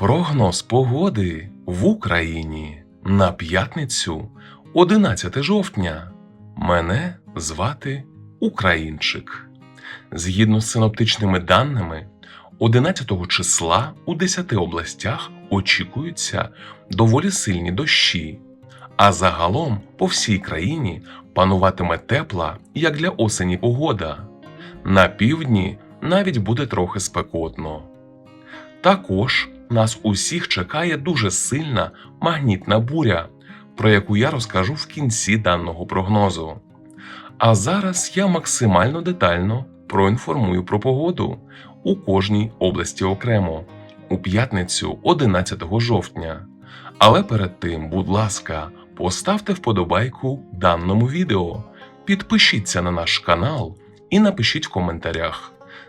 Прогноз погоди в Україні на п'ятницю 11 жовтня. Мене звати Українчик. Згідно з синоптичними даними, 11 числа у 10 областях очікуються доволі сильні дощі, а загалом по всій країні пануватиме тепла, як для осені погода. На півдні навіть буде трохи спекотно. Також нас усіх чекає дуже сильна магнітна буря, про яку я розкажу в кінці даного прогнозу. А зараз я максимально детально проінформую про погоду у кожній області окремо у п'ятницю 11 жовтня. Але перед тим, будь ласка, поставте вподобайку даному відео, підпишіться на наш канал і напишіть в коментарях,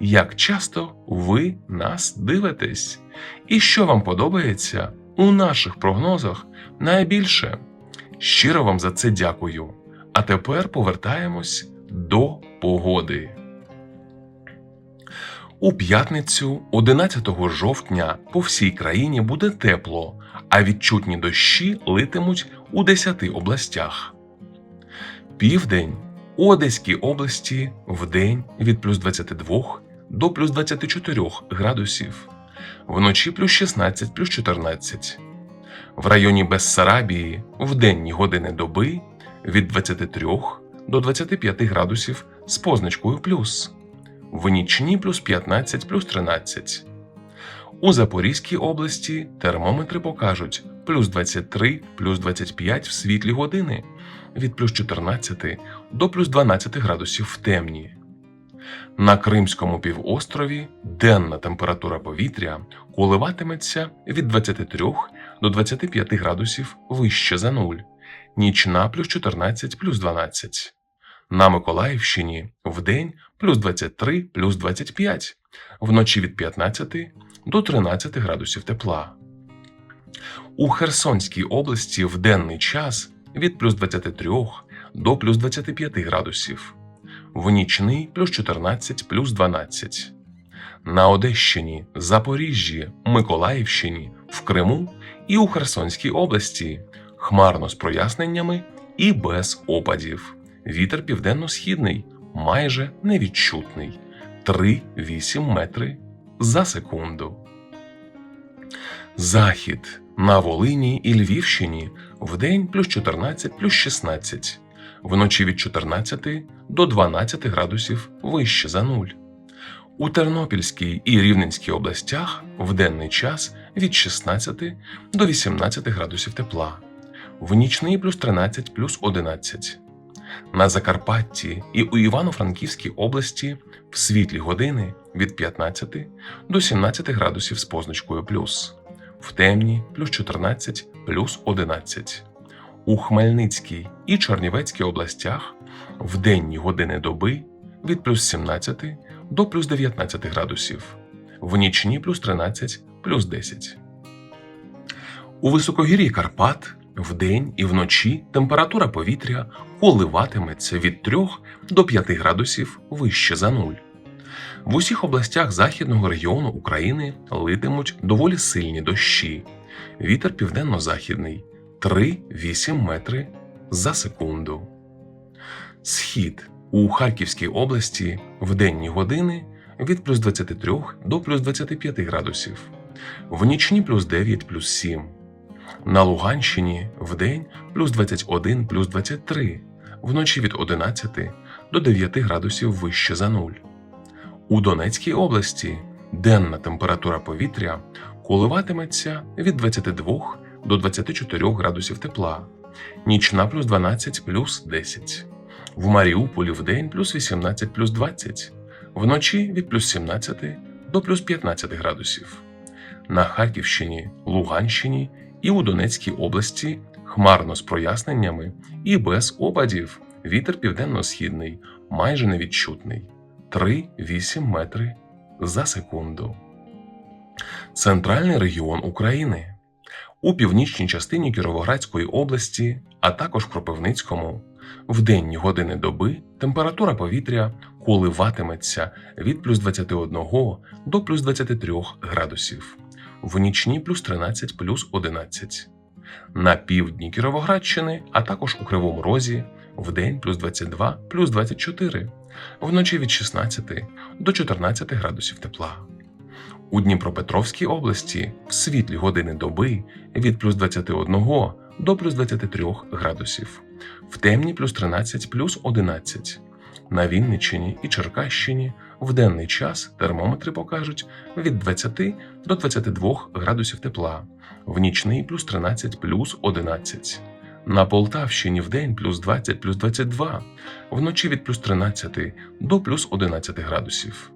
як часто ви нас дивитесь, і що вам подобається у наших прогнозах найбільше. Щиро вам за це дякую. А тепер повертаємось до погоди. У п'ятницю, 11 жовтня, по всій країні буде тепло, а відчутні дощі литимуть у 10 областях. Південь Одеській області вдень від плюс 22 до плюс 24 градусів, вночі плюс 16 плюс 14. В районі Бессарабії в денні години доби від 23 до 25 градусів з позначкою плюс, в нічні плюс 15 плюс 13. У Запорізькій області термометри покажуть плюс 23 плюс 25 в світлі години від плюс 14 до плюс 12 градусів в темні. На Кримському півострові денна температура повітря коливатиметься від 23 до 25 градусів вище за нуль, нічна плюс 14 плюс 12. На Миколаївщині вдень плюс 23 плюс 25, вночі від 15 до 13 градусів тепла. У Херсонській області в денний час від плюс 23 до плюс 25 градусів, в нічний плюс 14 плюс 12. На Одещині, Запоріжжі, Миколаївщині, в Криму і у Херсонській області хмарно з проясненнями і без опадів. Вітер південно-східний, майже невідчутний 3-8 метри за секунду. Захід на Волині і Львівщині вдень плюс 14 плюс 16, вночі від 14 до 12 градусів вище за нуль. У Тернопільській і Рівненській областях в денний час від 16 до 18 градусів тепла, в нічний плюс 13 плюс 11. На Закарпатті і у Івано-Франківській області в світлі години від 15 до 17 градусів з позначкою плюс, в темні плюс 14 плюс 11. У Хмельницькій і Чернівецькій областях в денні години доби від плюс 17 до плюс 19 градусів, в нічні плюс 13 плюс 10. У високогір'ї Карпат вдень і вночі температура повітря коливатиметься від 3 до 5 градусів вище за нуль. В усіх областях західного регіону України литимуть доволі сильні дощі. Вітер південно-західний 3-8 метри за секунду. Схід у Харківській області в денні години від плюс 23 до плюс 25 градусів, в нічні плюс 9 плюс 7. На Луганщині вдень плюс 21 плюс 23, вночі від 11 до 9 градусів вище за нуль. У Донецькій області денна температура повітря коливатиметься від 22 до 24 градусів тепла, нічна плюс 12 плюс 10. В Маріуполі вдень плюс 18 плюс 20, вночі від плюс 17 до плюс 15 градусів. На Харківщині, Луганщині і у Донецькій області хмарно з проясненнями і без опадів. Вітер південно-східний, майже невідчутний 3-8 метри за секунду. Центральний регіон України. У північній частині Кіровоградської області, а також в Кропивницькому, в денні години доби температура повітря коливатиметься від плюс 21 до плюс 23 градусів, в нічні плюс 13 плюс 11. На півдні Кіровоградщини, а також у Кривому Розі, в день плюс 22 плюс 24, вночі від 16 до 14 градусів тепла. У Дніпропетровській області в світлі години доби від плюс 21 до плюс 23 градусів, в темні плюс 13 плюс 11. На Вінниччині і Черкащині в денний час термометри покажуть від 20 до 22 градусів тепла, в нічний плюс 13 плюс 11. На Полтавщині в день плюс 20 плюс 22, вночі від плюс 13 до плюс 11 градусів.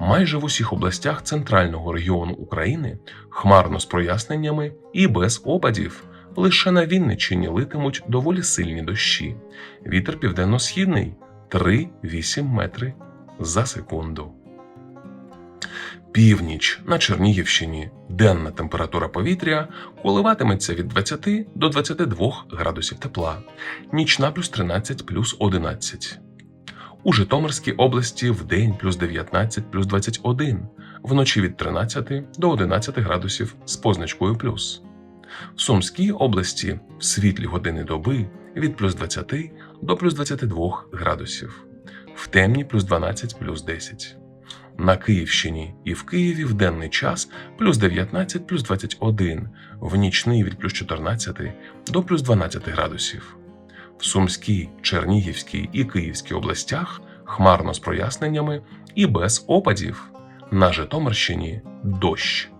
Майже в усіх областях центрального регіону України хмарно з проясненнями і без опадів. Лише на Вінниччині литимуть доволі сильні дощі. Вітер південно-східний 3-8 метри за секунду. Північ на Чернігівщині денна температура повітря коливатиметься від 20 до 22 градусів тепла, нічна плюс 13 плюс 11. У Житомирській області в день плюс 19 плюс 21, вночі від 13 до 11 градусів з позначкою плюс. В Сумській області в світлі години доби від плюс 20 до плюс 22 градусів, в темні плюс 12 плюс 10. На Київщині і в Києві в денний час плюс 19 плюс 21, в нічний від плюс 14 до плюс 12 градусів. В Сумській, Чернігівській і Київській областях хмарно з проясненнями і без опадів. На Житомирщині дощ.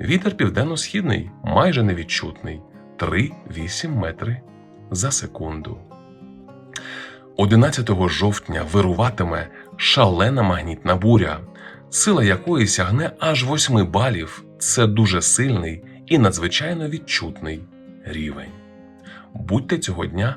Вітер південно-східний майже невідчутний 3-8 метри за секунду. 11 жовтня вируватиме шалена магнітна буря, сила якої сягне аж 8 балів. Це дуже сильний і надзвичайно відчутний рівень. Будьте цього дня